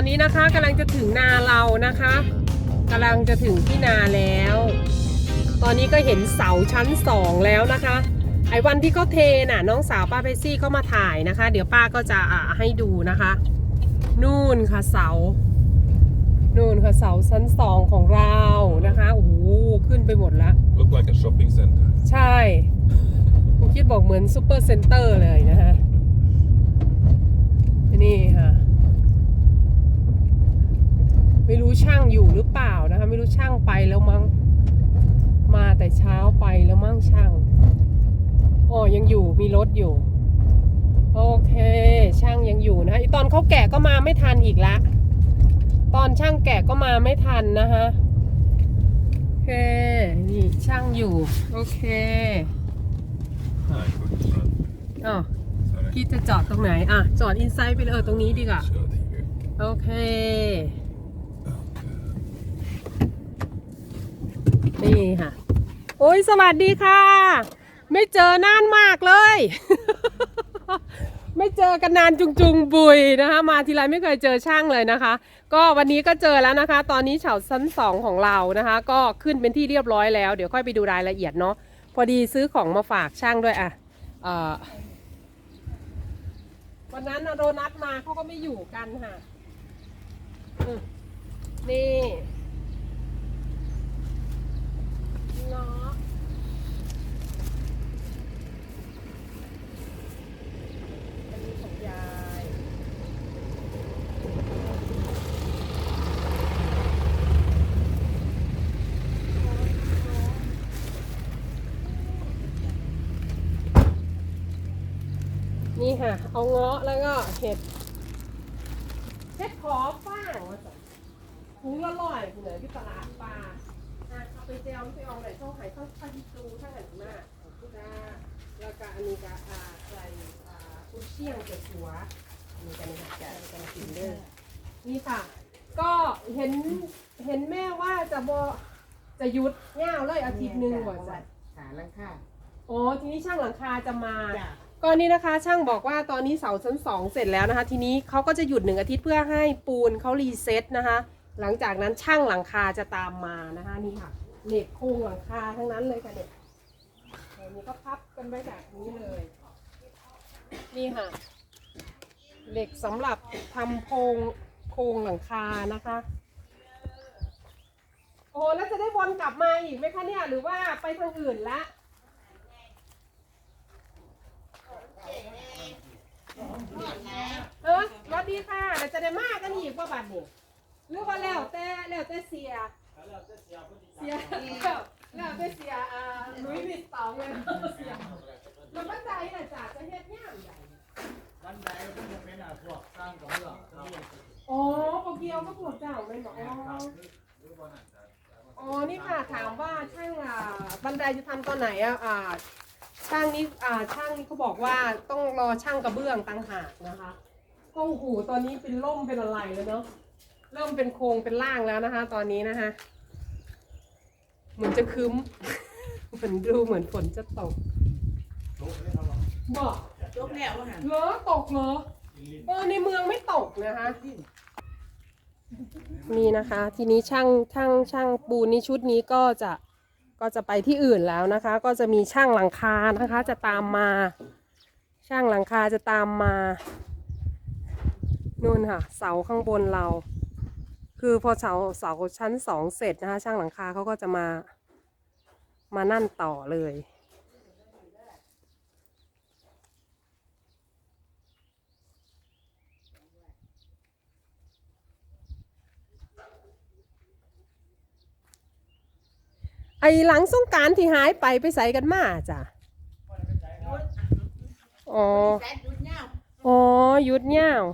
อนนี้นะคะกำลังจะถึงนาเรานะคะกำลังจะถึงที่นาแล้ว ตอนนี้ก็เห็นเสาชั้นสองแล้วนะคะ ไอ้วันที่เขาเทน่ะน้องสาวป้าเปซี่เขามาถ่ายนะคะ เดี๋ยวป้าก็จะอ่าให้ดูนะคะ นู่นค่ะเสา นู่นค่ะเสาชั้นสองของเรานะคะโอ้โหขึ้นไปหมดแล้ว Look like a shopping center. ใช่คุณคิดบอกเหมือนซูเปอร์เซ็นเตอร์เลยนะฮะนี่ค่ะ ไม่รู้ช่างอยู่หรือเปล่านะคะ ไม่รู้ช่างไปแล้วมั้งมาแต่เช้าไปแล้วมั้งช่างอ๋อยังอยู่มีรถอยู่ โอเค ช่างยังอยู่นะอีตอนเขาแกะก็มาไม่ทันอีกละ ตอนช่างแกะก็มาไม่ทันนะคะโอเคนี่ช่างอยู่ โอเค Hi, good front. อ๋อ Sorry. คิดจะจอดตรงไหน อะ จอดอินไซด์ไปเลยเออตรงนี้ดีกว่า Just got here. โอเค นี่ค่ะ โอ้ยสวัสดีค่ะ ไม่เจอนานมากเลย ไม่เจอกันนานจุงจุงๆบุยนะคะ มาทีไรไม่เคยเจอช่างเลยนะคะ ก็วันนี้ก็เจอแล้วนะคะ ตอนนี้เฉาชั้นสองของเรานะคะ ก็ขึ้นเป็นที่เรียบร้อยแล้ว เดี๋ยวค่อยไปดูรายละเอียดเนาะ พอดีซื้อของมาฝากช่างด้วยอะเออวันนั้นโดนัทมาเขาก็ไม่อยู่กันค่ะนี่เนาะอันนี้ของยาย นี่ ค่ะ เอาเงาะแล้วก็เห็ดเฮ็ดขอฟ้างว่าจ้ะถุงละร้อยคุณเหนือที่ตลาดปลาอะเอาไปเจียวไปเอาไหนช่องไข่ช่องปลาที่ตูช่างหันหน้าของพุดาแล้วก็อันนี้ก็อ่าใส่อ่ากุ้ยเชี่ยงเจ็ดหัวอันนี้กันนะคะจะกันกินเด้อนี่ค่ะ ก็เห็นเห็นแม่ว่าจะบอจะหยุดง่าวเลยอาทิตย์หนึ่งว่าจะหาลังค่าอ๋อทีนี้ช่างหลังคาจะมาจ้ะ ก็นี่นะคะช่างบอกว่าตอนนี้เสาชั้นสองเสร็จแล้วนะคะ ทีนี้เขาก็จะหยุดหนึ่งอาทิตย์เพื่อให้ปูนเขารีเซ็ตนะคะ หลังจากนั้นช่างหลังคาจะตามมานะคะนี่ค่ะเหล็กโครงหลังคาทั้งนั้นเลยค่ะเนี่ยอันนี้ก็พับกันไว้แบบนี้เลย นี่ค่ะ เหล็กสำหรับทำโครงโครงหลังคานะคะโอ้แล้วจะได้วนกลับมาอีกไหมคะเนี่ยหรือว่าไปทางอื่นละ เออสวัสดีค่ะเราจะได้มากกันอีกว่าบัดนี้หรือว่าแล้วแต่แล้วแต่เสียเสียแล้วแล้วแต่เสียอ่าลุยส์วิตตองเลยเสียมันก็ใจน่ะจ้ะจะเฮ็ดย่ามใหญ่วันใดก็จะเป็นอะพวกสร้างของเราเราเรียกอ๋อโปเกียวก็ปวดเจ้าเลยบอกอ๋อหรออ๋อนี่ค่ะถามว่าช่างอ่าบันไดจะทำตอนไหนอะอ่า ช่างนี้อ่าช่างนี้เขาบอกว่าต้องรอช่างกระเบื้องต่างหากนะคะก็โอ้โหตอนนี้เป็นร่มเป็นอะไรแล้วเนาะเริ่มเป็นโครงเป็นร่างแล้วนะคะ ตอนนี้นะคะเหมือนจะคืมเหมือนดูเหมือนฝนจะตกบอกจบแล้วว่าหันเหรอตกเหรอเออในเมืองไม่ตกนะคะ นี่นะคะ ทีนี้ช่างช่างช่างปูนนี่ชุดนี้ก็จะ ก็จะไปที่อื่นแล้วนะคะ ก็จะมีช่างหลังคานะคะ จะตามมา ช่างหลังคาจะตามมานู่นค่ะ เสาข้างบนเรา คือพอเสาเสาชั้นสองเสร็จนะคะ ช่างหลังคาเขาก็จะมามานั่นต่อเลย ไอหลังสงการที่หายไปไปใส่กันมาจ้ะอ๋อแซ่ดุดเงาอ๋อหยุดยาว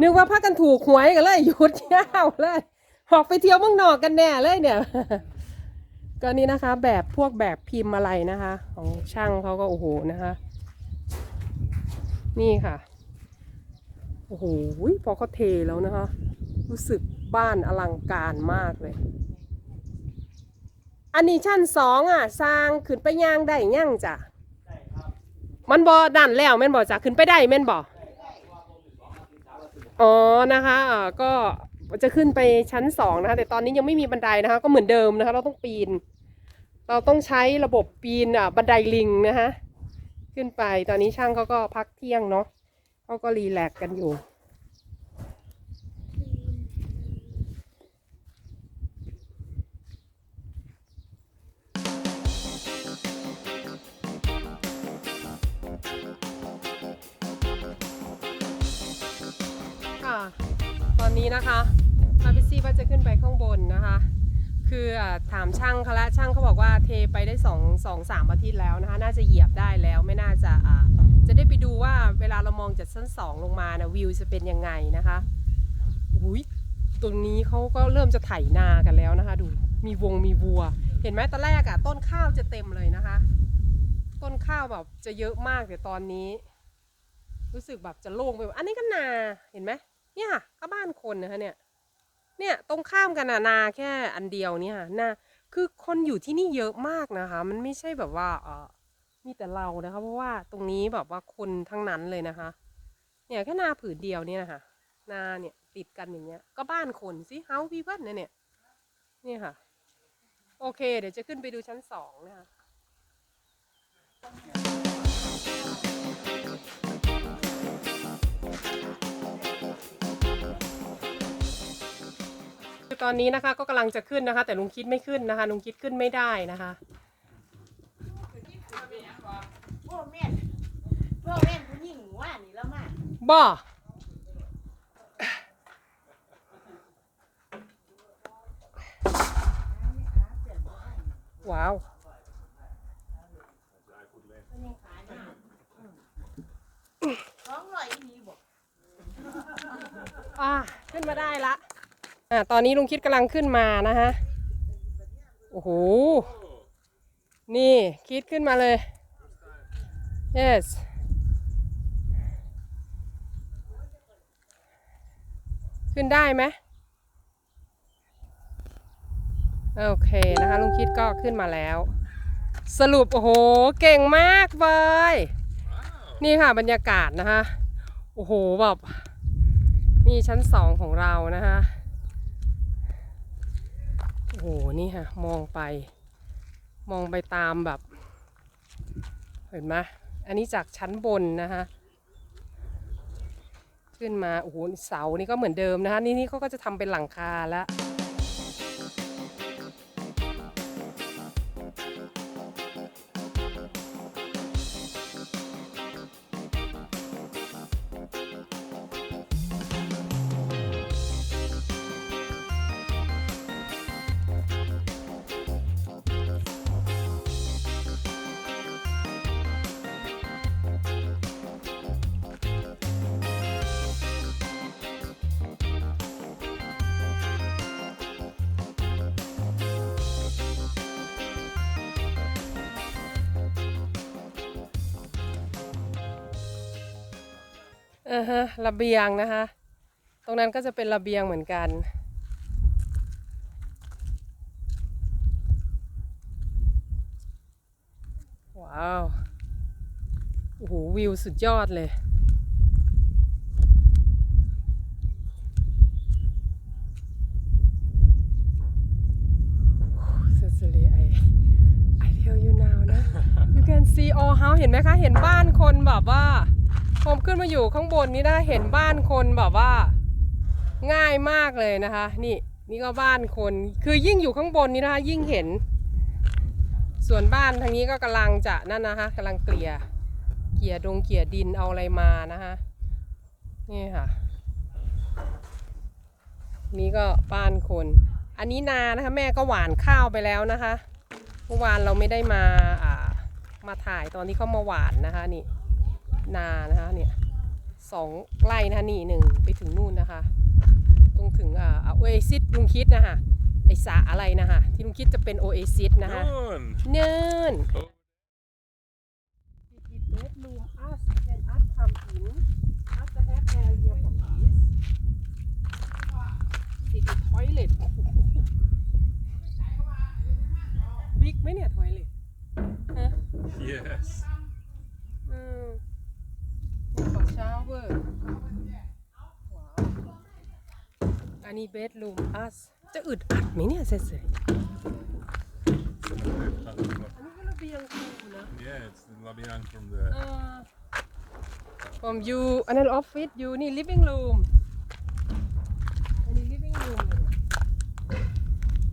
นึกว่าพักกันถูกหวยกันเลยหยุดยาวเลยออกไปเที่ยวเมืองนอกกันแน่เลยเนี่ยก็นี่นะคะ แบบพวกแบบพิมพ์อะไรนะคะ ของช่างเขาก็โอ้โหนะคะ นี่ค่ะโอ้โหพอเขาเทแล้วนะคะ รู้สึกบ้านอลังการมากเลย อันนี้ชั้นสองอะสร้างขึ้นไปย่างได้ย่างจ้ะมันบอดันแล้วแม่นบอจ้ะขึ้นไปได้แม่นบออ๋อนะคะก็จะขึ้นไปชั้นสองนะคะแต่ตอนนี้ยังไม่มีบันไดนะคะ ก็เหมือนเดิมนะคะ เราต้องปีน เราต้องใช้ระบบปีนอะบันไดลิงนะคะขึ้นไปตอนนี้ช่างเขาก็พักเที่ยงเนาะเขาก็รีแลกซ์กันอยู่ อนนี้นะคะพาพิซี่ว่าจะขึ้นไปข้างบนนะคะ คือถามช่างเขาล้วช่างเขาบอกว่าเทไปได้สองสองสามอาทิตย์แล้วนะคะ น่าจะเหยียบได้แล้วไม่น่าจะอ่าจะได้ไปดูว่าเวลาเรามองจากชั้นสองลงมานะวิวจะเป็นยังไงนะคะอุ้ยตรงนี้เขาก็เริ่มจะไถนากันแล้วนะคะ ดูมีวงมีวัว เห็นไหมตอนแรกอะต้นข้าวจะเต็มเลยนะคะ ต้นข้าวแบบจะเยอะมากแต่ตอนนี้ รู้สึกแบบจะโล่งไปอันนี้ก็นาเห็นไหม เนี่ยค่ะก็บ้านคนนะคะเนี่ย เนี่ยตรงข้ามกันนะนาแค่อันเดียวเนี่ยค่ะนาคือคนอยู่ที่นี่เยอะมากนะคะ มันไม่ใช่แบบว่าเออมีแต่เรานะคะ เพราะว่าตรงนี้แบบว่าคนทั้งนั้นเลยนะคะ เนี่ยแค่นาผืนเดียวเนี่ยนะคะนาเนี่ยติดกันอย่างเงี้ย ก็บ้านคนสิเฮาพีเพิลเนี่ยเนี่ยนี่ค่ะ โอเค เดี๋ยวจะขึ้นไปดูชั้นสองนะคะ ตอนนี้นะคะก็กำลังจะขึ้นนะคะ แต่ลุงคิดไม่ขึ้นนะคะลุงคิดขึ้นไม่ได้นะคะพวกแม่นพวกแม่นผู้หญิงว่านี่แล้วมาบ่ว้าวเป็นยังขาหน้าท้องลอยอีนี้บอกอ่าขึ้นมาได้ละ อ่าตอนนี้ลุงคิดกำลังขึ้นมานะฮะโอ้โหนี่คิดขึ้นมาเลย yes ขึ้นได้ไหมโอเคนะคะลุงคิดก็ขึ้นมาแล้ว สรุป โอ้โห เก่งมากเบยนี่ค่ะบรรยากาศนะคะ โอ้โหแบบนี่ชั้นสองของเรานะคะ โอ้โหนี่ค่ะมองไป มองไปตามแบบ เห็นไหมอันนี้จากชั้นบนนะคะขึ้นมาโอ้โหเสานี่ก็เหมือนเดิมนะคะนี่นี่เขาก็จะทำเป็นหลังคาแล้ว อ่าฮะระเบียงนะคะ ตรงนั้นก็จะเป็นระเบียงเหมือนกัน ว้าว โอ้โห วิวสุดยอดเลย Cecily I I tell you now นะ you can see all house เห็นไหมคะ เห็นบ้านคนแบบว่า ผมขึ้นมาอยู่ข้างบนนี้นะเห็นบ้านคนแบบว่า ง่ายมากเลยนะคะ นี่นี่ก็บ้านคน คือยิ่งอยู่ข้างบนนี้นะคะ ยิ่งเห็น ส่วนบ้านทางนี้ก็กำลังจะนั่นนะคะกำลังเกลี่ยเกลี่ยดงเกลี่ยดินเอาอะไรมานะคะนี่ค่ะ นี่ก็บ้านคน อันนี้นานะคะแม่ก็หวานข้าวไปแล้วนะคะเมื่อวานเราไม่ได้มาอ่ามาถ่ายตอนที่เขามาหวานนะคะนี่ นานะคะเนี่ยสองไร่นะคะนี่หนึ่งไปถึงนู่นนะคะ ตรงถึงอ่าโอเอซิสลุงคิดนะคะไอสระอะไรนะคะที่ลุงคิดจะเป็นโอเอซิสนะคะ Run! เนิน Oh. It is bedroom us can us come in us the have area for this It is toilet บิ๊กไหมเนี่ย toilet ฮะ Yes. อืมขอชาวเวอร์ว้าว อั นนี้เบดรูมอัสจะอึดอัดไหมเนี่ยเสร็จ Seven, eight, thousand block. อันนี้ก็ระเบียงคูนะ Yeah, it's the Labian from the. เออ from you อันนั้นออฟฟิศ you นี่ living room อันนี้ living room เลย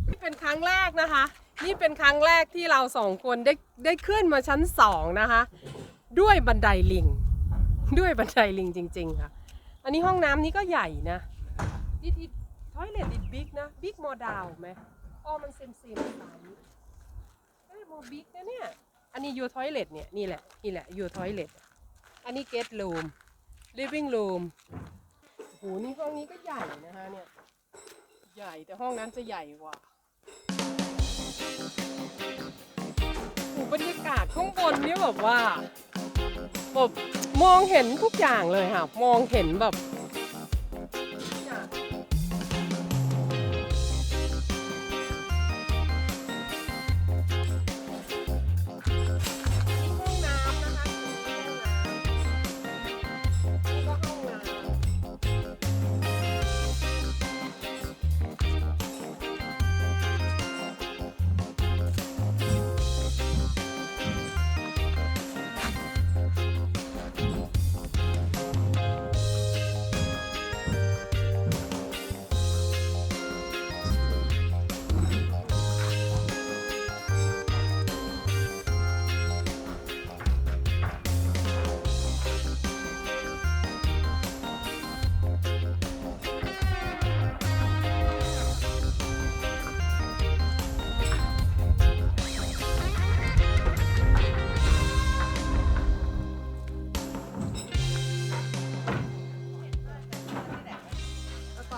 นี่เป็นครั้งแรกนะคะ นี่เป็นครั้งแรกที่เราสองคนได้ได้ขึ้นมาชั้นสองนะคะ ด้วยบันไดลิง ด้วยบันไดลิงจริง ๆ ค่ะ อันนี้ห้องน้ำนี้ก็ใหญ่นะ it it toilet it big นะ big more down ไหมอ๋อมันเซมเซมสามเอ้ย more big นะเนี่ย อันนี้ your toilet เนี่ยนี่แหละนี่แหละ your toilet อันนี้ guest room living room โอ้โหนี่ห้องนี้ก็ใหญ่นะคะเนี่ย ใหญ่แต่ห้องนั้นจะใหญ่กว่าโอ้โหบรรยากาศข้างบนเนี่ยแบบว่าแบบมองเห็นทุกอย่างเลยค่ะ มองเห็นแบบ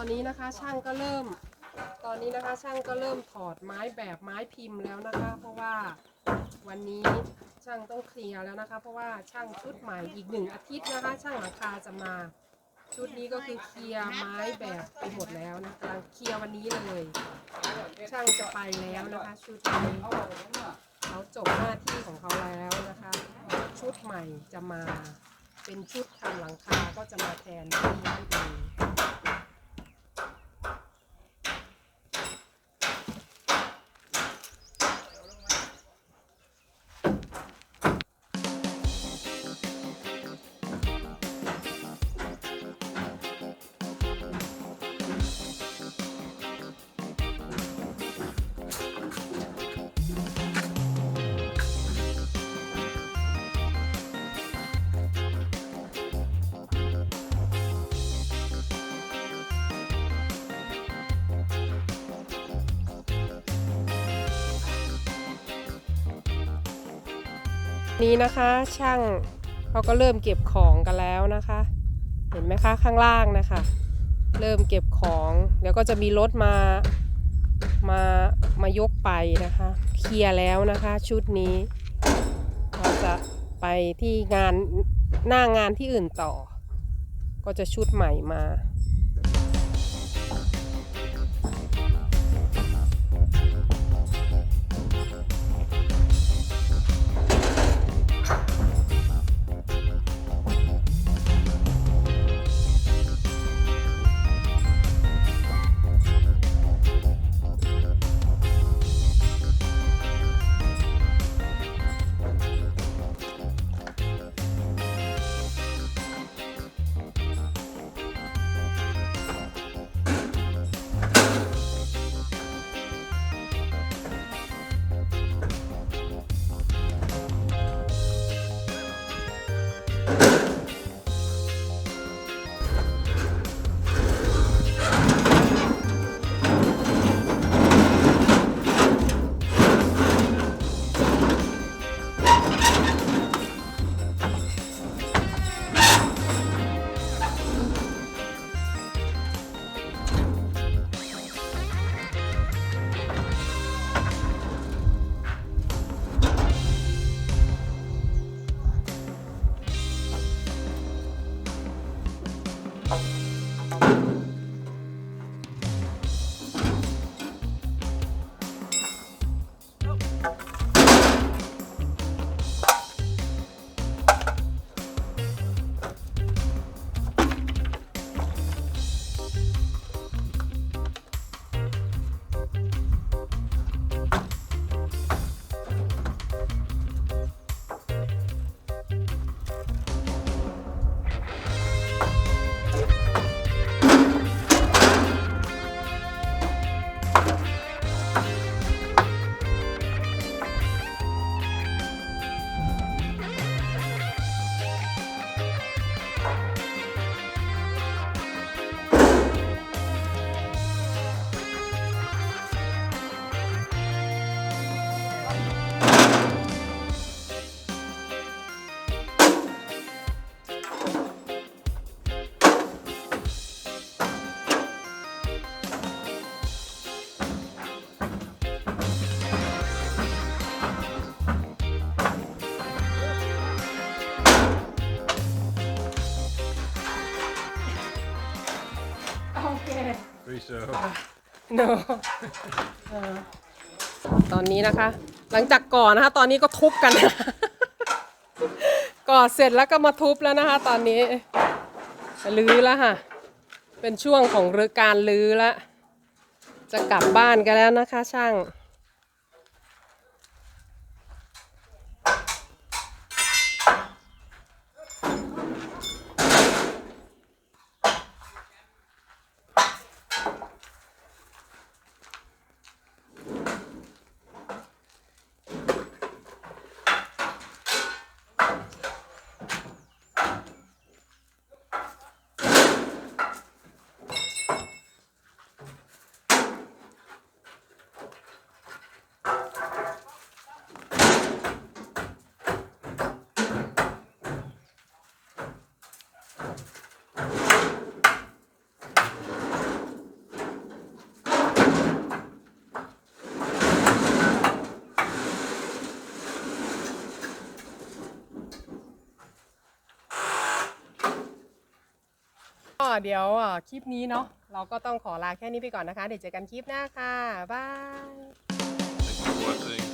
อนนี้นะคะช่างก็เริ่ม ตอนนี้นะคะช่างก็เริ่มถอดไม้แบบไม้พิมพ์แล้วนะคะ เพราะว่าวันนี้ช่างต้องเคลียร์แล้วนะคะ เพราะว่าช่างชุดใหม่อีกหนึ่งอาทิตย์นะคะ ช่างหลังคาจะมา ชุดนี้ก็คือเคลียร์ไม้แบบไปหมดแล้วนะคะเคลียร์วันนี้เลย ช่างจะไปแล้วนะคะ ชุดนี้เขาจบหน้าที่ของเขาแล้วนะคะ ชุดใหม่จะมา เป็นชุดทำหลังคาก็จะมาแทนที่นั่นเอง นี้นะคะ ช่างเขาก็เริ่มเก็บของกันแล้วนะคะ เห็นไหมคะข้างล่างนะคะ เริ่มเก็บของเดี๋ยวก็จะมีรถมามามายกไปนะคะ เคลียร์แล้วนะคะชุดนี้เราจะไปที่งานหน้างานที่อื่นต่อ ก็จะชุดใหม่มา No เออตอนนี้นะคะ หลังจากก่อนะคะ ตอนนี้ก็ทุบกัน ก่อเสร็จแล้วก็มาทุบแล้วนะคะ ตอนนี้ลื้อแล้วค่ะ เป็นช่วงของฤการลื้อแล้วจะกลับบ้านกันแล้วนะคะ ช่าง เดี๋ยวคลิปนี้เนาะเราก็ต้องขอลาแค่นี้ไปก่อนนะคะ เดี๋ยวเจอกันคลิปหน้าค่ะ บาย